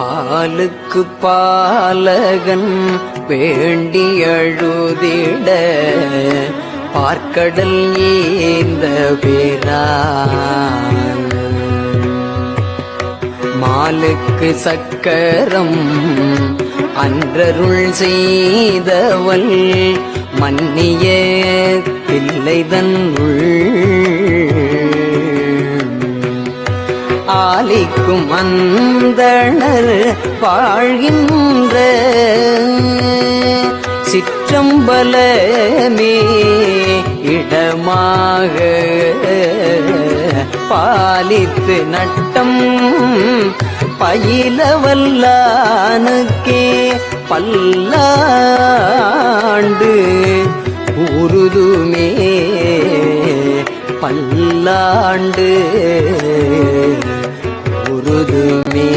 பாலுக்கு பாலகன் வேண்டி அழுதிட. பார்க்கடல் ஏந்த பேரான் மாலுக்கு சக்கரம் அன்றருள் செய்தவள். மன்னிய பிள்ளைதன் உள் ஆலிக்கும் அந்தணர் வாழ்கின்ற சிற்றம்பலமே இடமாக பாலித்து நட்டம் பயிலவல்லானுக்கே பல்லாண்டு உருதுமே பல்லாண்டு உருதுமே